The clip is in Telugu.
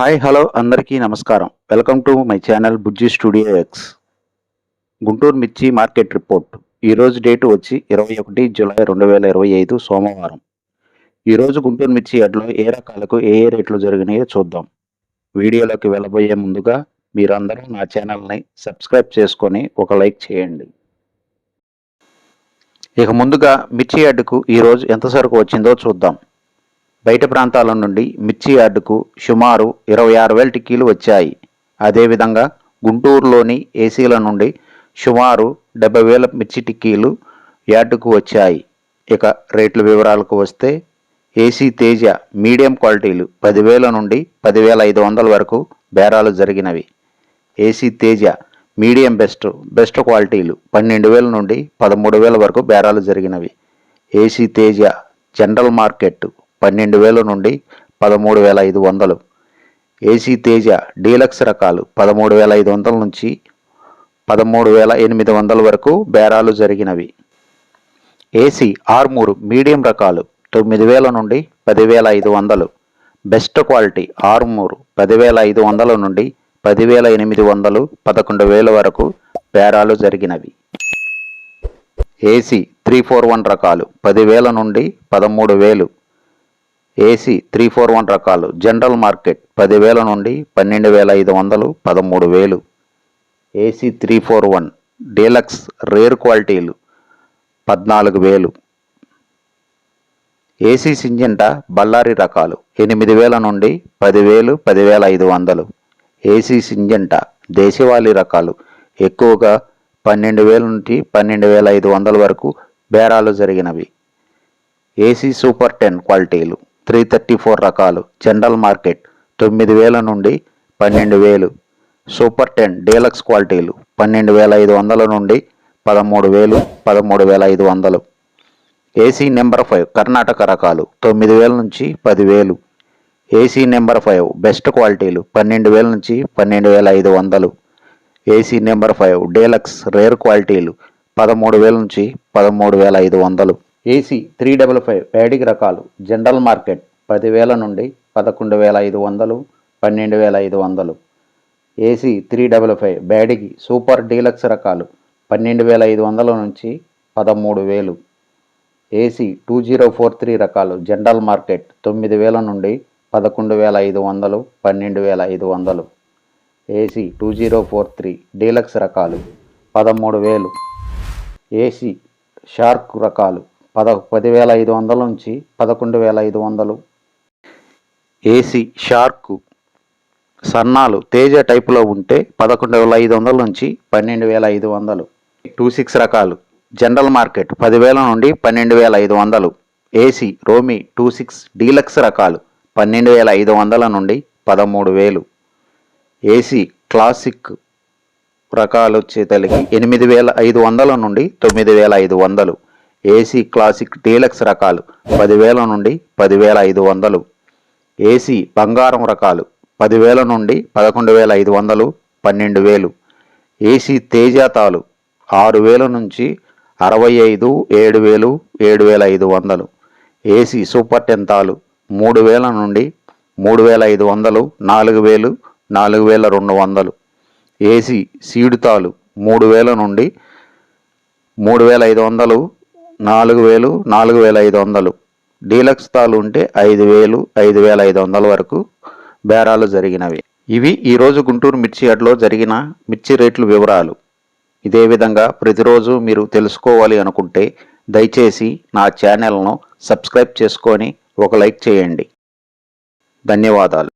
హాయ్ హలో అందరికీ నమస్కారం. Welcome to my channel Bujji studio X. Guntur మిర్చి మార్కెట్ రిపోర్ట్. ఈరోజు డేటు వచ్చి ఇరవై ఒకటి జూలై రెండు వేల ఇరవై ఐదు సోమవారం. ఈరోజు గుంటూరు మిర్చి యార్డ్లో ఏ రకాలకు ఏ ఏ రేట్లు జరిగినాయో చూద్దాం. వీడియోలోకి వెళ్ళబోయే ముందుగా మీరందరూ నా ఛానల్ని సబ్స్క్రైబ్ చేసుకొని ఒక లైక్ చేయండి. ఇక ముందుగా మిర్చి యార్డుకు ఈరోజు ఎంత సరుకు వచ్చిందో చూద్దాం. బయట ప్రాంతాల నుండి మిర్చి యార్డుకు సుమారు ఇరవై ఆరు వేల టిక్కీలు వచ్చాయి. అదేవిధంగా గుంటూరులోని ఏసీల నుండి సుమారు డెబ్బై వేల మిర్చి టిక్కీలు యార్డుకు వచ్చాయి. ఇక రేట్ల వివరాలకు వస్తే ఏసీ తేజ మీడియం క్వాలిటీలు పదివేల నుండి పదివేల ఐదు వందల వరకు బేరాలు జరిగినవి. AC Teja medium best best క్వాలిటీలు పన్నెండు వేల నుండి పదమూడు వేల వరకు బేరాలు జరిగినవి. ఏసీ తేజ జనరల్ మార్కెట్ పన్నెండు వేల నుండి పదమూడు వేల ఐదు వందలు. ఏసీ తేజ డీలక్స్ రకాలు పదమూడు వేల ఐదు వందల నుంచి పదమూడు వేల ఎనిమిది వందల వరకు బేరాలు జరిగినవి. ఏసీ ఆర్మూరు మీడియం రకాలు తొమ్మిది వేల నుండి పదివేల ఐదు వందలు. బెస్ట్ క్వాలిటీ ఆర్మూరు పదివేల ఐదు వందల నుండి పదివేల ఎనిమిది వందలు పదకొండు వేల వరకు బేరాలు జరిగినవి. ఏసీ త్రీ ఫోర్ వన్ రకాలు పదివేల నుండి పదమూడు వేలు ఏసీ త్రీ ఫోర్ వన్ రకాలు. జనరల్ మార్కెట్ పదివేల నుండి పన్నెండు వేల ఐదు వందలు పదమూడు వేలు. AC three four one deluxe rare క్వాలిటీలు పద్నాలుగు వేలు. ఏసీ సింజంట బళ్ళారి రకాలు ఎనిమిది వేల నుండి పదివేలు పదివేల ఐదు వందలు. ఏసీ సింజంట దేశవాళీ రకాలు ఎక్కువగా పన్నెండు వేల నుండి పన్నెండు వేల ఐదు వందల వరకు బేరాలు జరిగినవి. ఏసీ సూపర్ టెన్ క్వాలిటీలు త్రీ థర్టీ ఫోర్ రకాలు. జనరల్ మార్కెట్ తొమ్మిది వేల నుండి పన్నెండు వేలు. సూపర్ టెన్ డీలక్స్ క్వాలిటీలు పన్నెండు వేల ఐదు వందల నుండి పదమూడు వేలు పదమూడు వేల ఐదు వందలు. ఏసీ నెంబర్ ఫైవ్ కర్ణాటక రకాలు తొమ్మిది వేల నుంచి పదివేలు. ఏసీ నెంబర్ ఫైవ్ బెస్ట్ క్వాలిటీలు పన్నెండు వేల నుంచి పన్నెండు వేల ఐదు వందలు. AC number five deluxe rare క్వాలిటీలు పదమూడు వేల నుంచి పదమూడు వేల ఐదు వందలు. ఏసీ త్రీ డబల్ ఫైవ్ ప్యాడిక్ రకాలు. జనరల్ మార్కెట్ పదివేల నుండి పదకొండు వేల ఐదు వందలు పన్నెండు వేల ఐదు వందలు. AC three double five Byadgi super deluxe రకాలు పన్నెండు వేల ఐదు వందల నుంచి పదమూడు వేలు. AC two zero four three రకాలు జనరల్ మార్కెట్ తొమ్మిది వేల నుండి పదకొండు వేల ఐదు వందలు పన్నెండు వేల ఐదు వందలు. AC two zero four three deluxe రకాలు పదమూడు వేలు. ఏసీ షార్క్ రకాలు పద పదివేల ఐదు వందల నుంచి పదకొండు వేల ఐదు వందలు. ఏసీ షార్క్ సన్నాలు తేజ టైపులో ఉంటే పదకొండు వేల ఐదు వందల నుంచి పన్నెండు వేల ఐదు వందలు. టూ సిక్స్ రకాలు. జనరల్ మార్కెట్ పదివేల నుండి పన్నెండు వేల ఐదు వందలు. ఏసీ రోమి టూ సిక్స్ డీలక్స్ రకాలు పన్నెండు వేల ఐదు వందల నుండి పదమూడు వేలు ఏసీ క్లాసిక్ రకాలు వచ్చేతలికి ఎనిమిది వేల ఐదు వందల నుండి తొమ్మిది వేల ఐదు వందలు. ఏసీ క్లాసిక్ డీలక్స్ రకాలు పదివేల నుండి పదివేల ఐదు వందలు. ఏసీ బంగారం రకాలు పదివేల నుండి పదకొండు వేల ఐదు వందలు పన్నెండు వేలు. ఏసీ తేజాతాలు ఆరు వేల నుంచి అరవై ఐదు ఏడు వేలు ఏడు వేల ఐదు వందలు. ఏసీ సూపర్ టెన్ తాలు మూడు వేల నుండి మూడు వేల ఐదు వందలు నాలుగు వేలు నాలుగు వేల రెండు వందలు. ఏసీ సీడు తాలు మూడు వేల నుండి మూడు వేల ఐదు వందలు నాలుగు వేలు నాలుగు వేల ఐదు వందలు. డీలక్స్ తాలు ఉంటే ఐదు వేలు ఐదు వేల ఐదు వందల వరకు బేరాలు జరిగినవి. ఇవి ఈరోజు గుంటూరు మిర్చి యార్డ్లో జరిగిన మిర్చి రేట్లు వివరాలు. ఇదే విధంగా ప్రతిరోజు మీరు తెలుసుకోవాలి అనుకుంటే దయచేసి నా ఛానల్ను సబ్స్క్రైబ్ చేసుకొని ఒక లైక్ చేయండి. ధన్యవాదాలు.